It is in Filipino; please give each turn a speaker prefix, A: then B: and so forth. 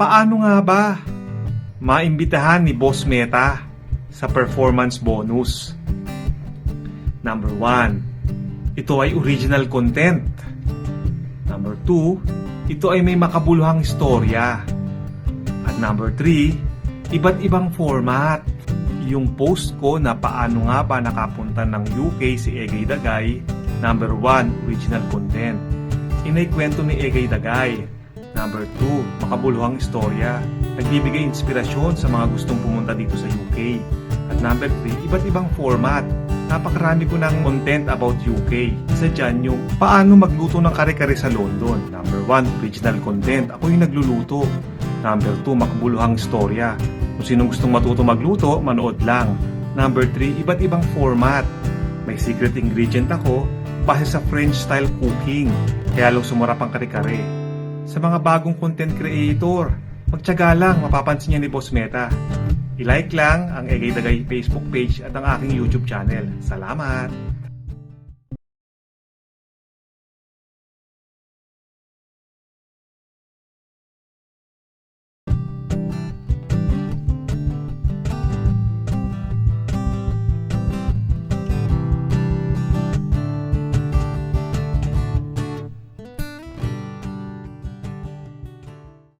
A: paano nga ba maimbitahan ni Boss Meta sa performance bonus? Number 1, ito ay original content. Number 2, ito ay may makabuluhang istorya. At number 3, iba't ibang format. Yung post ko na paano nga ba nakapunta ng UK si Egay Dagay, number 1, original content. Inaikwento ni Egay Dagay. Number 2, makabuluhang istorya. Nagbibigay inspirasyon sa mga gustong pumunta dito sa UK. At number 3, iba't ibang format. Napakarami ko ng content about UK. Isa dyan yung paano magluto ng kare-kare sa London. Number 1, original content. Ako yung nagluluto. Number 2, makabuluhang istorya. Kung sinong gustong matuto magluto, manood lang. Number 3, iba't ibang format. May secret ingredient ako base sa French style cooking. Kaya lang sumarap ang kare-kare. Sa mga bagong content creator, magtyaga lang, mapapansin niya ni Boss Meta. I-like lang ang Egay Dagay Facebook page at ang aking YouTube channel. Salamat!